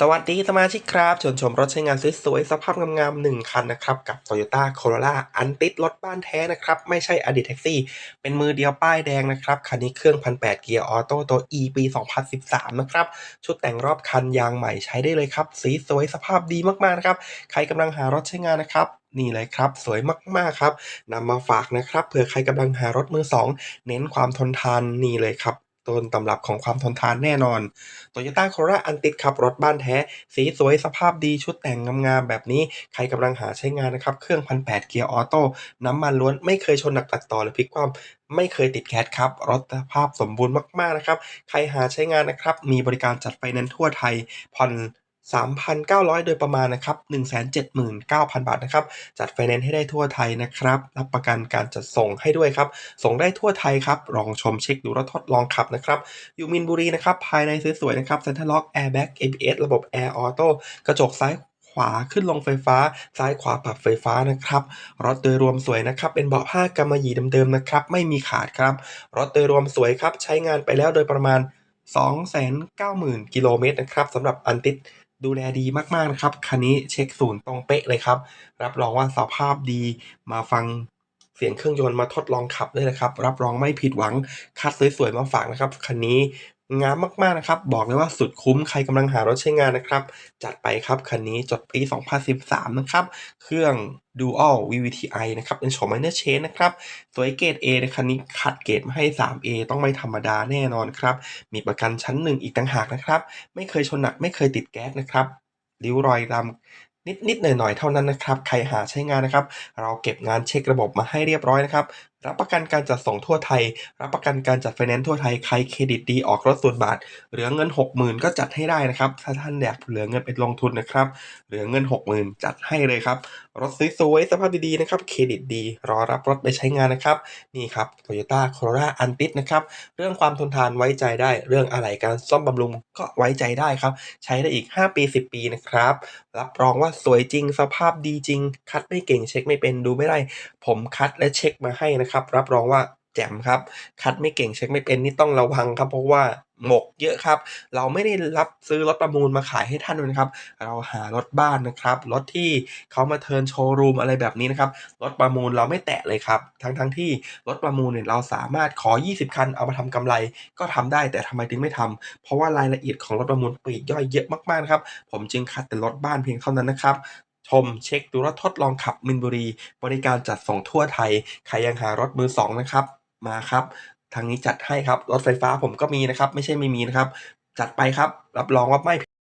สวัสดีสมาชิกครับชวนชมรถใช้งานสวยๆสภาพงามๆหนึ่งคันนะครับ กับ Toyota Corolla อันติดรถบ้านแท้นะครับ ไม่ใช่อดีตแท็กซี่ เป็นมือเดียวป้ายแดงนะครับ คันนี้เครื่อง 1,800 เกียร์ออโต้ตัว E ปี 2013 นะครับ ชุดแต่งรอบคันยางใหม่ใช้ได้เลยครับ สีสวยสภาพดีมากๆนะครับ ใครกำลังหารถใช้งานนะครับนี่เลยครับ สวยมาก ๆ ครับนำมาฝากนะครับเผื่อใครกำลังหารถมือสองเน้นความทนทานนี่เลยครับ ต้นตำรับของความทนทานแน่นอน Toyota Corolla อันติดขับรถบ้านแท้ สีสวยสภาพดีชุดแต่งงามๆแบบนี้ ใครกำลังหาใช้งานนะครับ เครื่องพันแปดเกียร์ออโต้น้ำมันล้วนไม่เคยชนหนักตัดต่อหรือพลิกคว่ำไม่เคยติดแคสครับ รถสภาพสมบูรณ์มาก ๆ นะครับ ใครหาใช้งานนะครับ มีบริการจัดไฟแนนซ์ทั่วไทย ผ่อน 3,900 โดยประมาณนะครับ 179,000 บาทนะครับ จัดไฟแนนซ์ให้ได้ทั่วไทยนะครับ รับประกันการจัดส่งให้ด้วยครับ ส่งได้ทั่วไทยครับ ลองชมเช็คดูรถทดลองขับนะครับ อยู่มินบุรีนะครับ ภายในสวยๆนะครับเซ็นทรัลล็อกแอร์แบ็ก ABS ระบบแอร์ออโต้กระจกซ้ายขวาขึ้นลงไฟฟ้า ซ้ายขวาปรับไฟฟ้านะครับ รถโดยรวมสวยนะครับ เป็นเบาะผ้ากำมะหยี่เดิมๆนะครับ ไม่มีขาดครับ รถโดยรวมสวยครับ ใช้งานไปแล้วโดยประมาณ 290,000 กิโลเมตรนะครับสำหรับอันติด ดูแลดีมากๆนะครับ คันนี้เช็คศูนย์ตรงเป๊ะเลยครับ รับรองว่าสภาพดีมาฟังเสียงเครื่องยนต์มาทดลองขับเลยนะครับ รับรองไม่ผิดหวังคัดสวยๆมาฝากนะครับ คันนี้ งามมากๆนะครับ บอกเลยว่าสุดคุ้มใครกำลังหารถใช้งานนะครับ จัดไปครับ คันนี้จดปี 2013 นะครับ เครื่อง Dual VVTi นะครับ เป็นโฉม Minor Change นะครับ สวยเกรด A ในคันนี้คัดเกรดมาให้ 3A ต้องไม่ธรรมดาแน่นอนครับ มีประกันชั้น1อีกต่างหากนะครับ ไม่เคยชนหนักไม่เคยติดแก๊สนะครับริ้วรอยดำนิดๆหน่อยๆเท่านั้นนะครับ ใครหาใช้งานนะครับ เราเก็บงานเช็คระบบมาให้เรียบร้อยนะครับ รับประกันการจัดส่งทั่วไทย รับประกันการจัดไฟแนนซ์ทั่วไทย ใครเครดิตดีออกรถส่วนบาท เหลือเงิน 60,000 ก็จัดให้ได้นะครับ ถ้าท่านอยากเหลือเงินไปลงทุนนะครับ เหลือเงิน 60,000 จัดให้เลยครับ รถสวยๆสภาพดีๆนะครับ เครดิตดี รอรับรถไปใช้งานนะครับ นี่ครับ Toyota Corolla Antis นะครับ เรื่องความทนทานไว้ใจได้ เรื่องอะไหล่การซ่อมบำรุงก็ไว้ใจได้ครับ ใช้ได้อีก 5 ปี 10 ปีนะครับ รับรองว่าสวยจริง สภาพดีจริง คัดไม่เก่งเช็คไม่เป็นดูไม่ได้ ผมคัดและเช็คมาให้นะครับครับ รับรองว่าแจ่มครับ คัดไม่เก่งเช็คไม่เป็นนี่ต้องระวังครับ เพราะว่าหมกเยอะครับ เราไม่ได้รับซื้อรถประมูลมาขายให้ท่านนะครับ เราหารถบ้านนะครับ รถที่เขามาเทิร์นโชว์รูมอะไรแบบนี้นะครับ รถประมูลเราไม่แตะเลยครับ ทั้งทั้งๆที่รถประมูลเนี่ยเราสามารถขอ 20 คันเอามาทำกำไร ก็ทำได้แต่ทำไมถึงไม่ทำเพราะว่ารายละเอียดของรถประมูลปลีกย่อยเยอะมากๆครับ ผมจึงคัดแต่รถบ้านเพียงเท่านั้นนะครับ ชมเช็คดูรถทดลองขับมินบุรี บริการจัดส่งทั่วไทย ใครยังหารถมือสองนะครับ มาครับ ทางนี้จัดให้ครับ รถไฟฟ้าผมก็มีนะครับ ไม่ใช่ไม่มีนะครับ จัดไปครับ รับรองว่าไม่